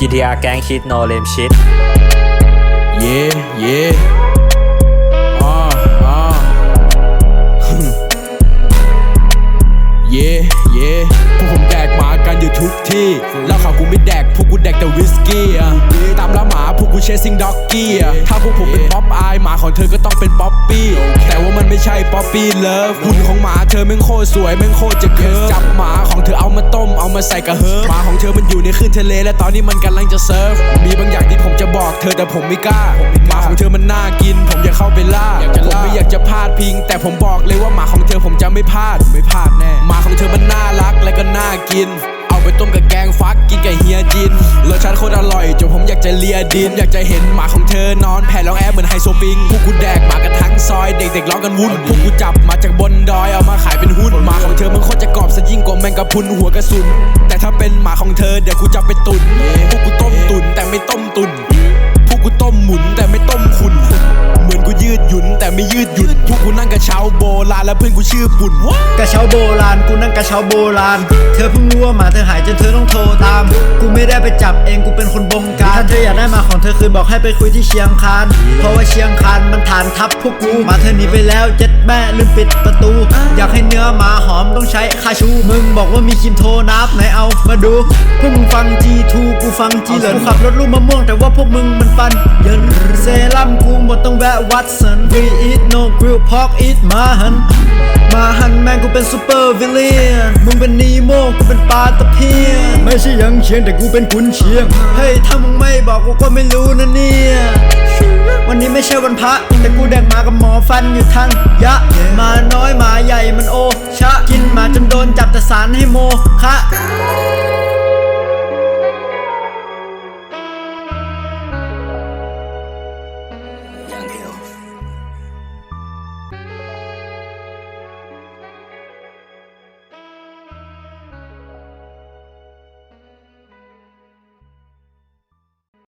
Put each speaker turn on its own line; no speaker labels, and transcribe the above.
GTR แกงคิด no lame shit
Yeah, yeah. Ah, ah. yeah, yeah. พวกผมแก อยู่ทุกที่แล้วเขากูไม่แดกพวกกูแดกแต่วิสกี้อะตามล่าหมาพวกกูเชสซิงด็อกกี้อะถ้าพวกผมเป็นป๊อปอายหมาของเธอก็ต้องเป็นป๊อปปี้แต่ว่ามันไม่ใช่ป๊อปปี้เลิฟหุ่นของหมาเธอแม่งโคตรสวยแม่งโคตรจะเคิร์ฟจับหมาของเธอเอามาต้มเอามาใส่กระเฮิร์ฟหมาของเธอมันอยู่ในคลื่นทะเลและตอนนี้มันกำลังจะเซิร์ฟมีบางอย่างที่ผมจะบอกเธอแต่ผมไม่กล้าหมาของเธอมันน่ากิน ผมอยากเข้าไปล่าผมไม่อยากจะพลาดพิง แต่ผมบอกเลยว่าหมาของเธอผมจะไม่พลาดไม่พลาดแน่หมาของเธอมันน่ารักและก็น่ากินเอาไป ต้มกับแกงฟักกินกับเฮียจินรสชาติโคตรอร่อยจนผมอยากจะเลียดิน อยากจะเห็นหมาของเธอนอนแผ่ร้องแอบเหมือนไฮโซปิงพวกกูแดกหมากันทั้งซอยเด็กๆร้องกันวุ่นพวกกูจับมาจากบนดอยเอามาขายเป็นหุ้นหมาของเธอมันโคตรจะกรอบซะยิ่งกว่าแมงกะพุนหัวกระสุน แต่ถ้าเป็นหมาของเธอเดี๋ยวกูจะไปตุนพวกกูต้มตุนแต่ไม่ต้มตุนพวกกูต้มหมุนแต่ไม่ต้ม ราณและเพื่อนกูชื่อปุ่น
กระเช้าโบราณกูนั่งกระเช้าโบราณ เธอเพิ่งรู้ว่าหมาเธอหายจนเธอต้องโทรตาม กูไม่ได้ไปจับเองกูเป็นคนบงก ถ้าเธออยากได้มาของเธอคืนบอกให้ไปคุยที่เชียงคาน เพราะว่าเชียงคานมันฐานทัพพวกกูมาเธอหนีไปแล้วเจ็ดแม่ลืมปิดประตู อยากให้เนื้อหมาหอมต้องใช้คาชู มึงบอกว่ามีครีมโทนับไหนเอามาดู พวกมึงฟัง G2 กูฟัง G เหลินขับรถลูกมะม่วงแต่ว่าพวกมึงมันฟันเยินเซรั่มกูหมดต้องแวะวัดสัน We eat no grill pork eat มาหันมาหันแมงกูเป็นซูเปอร์วิลเลียนมึงเป็นนีโมกูเป็นปลาตะเพียนไม่ใช่ยังเชียงแต่กูเป็นกุนเชียงเฮ้ยถ้ามึงไม่บอกกูก็ไม่รู้นะเนี่ย วันนี้ไม่ใช่วันพระ แต่กูแดกหมากับหมอฟันอยู่ทันยะ มาน้อยหมาใหญ่มันโอ ชะ กินมาจนโดนจับแต่สารให้โมคะ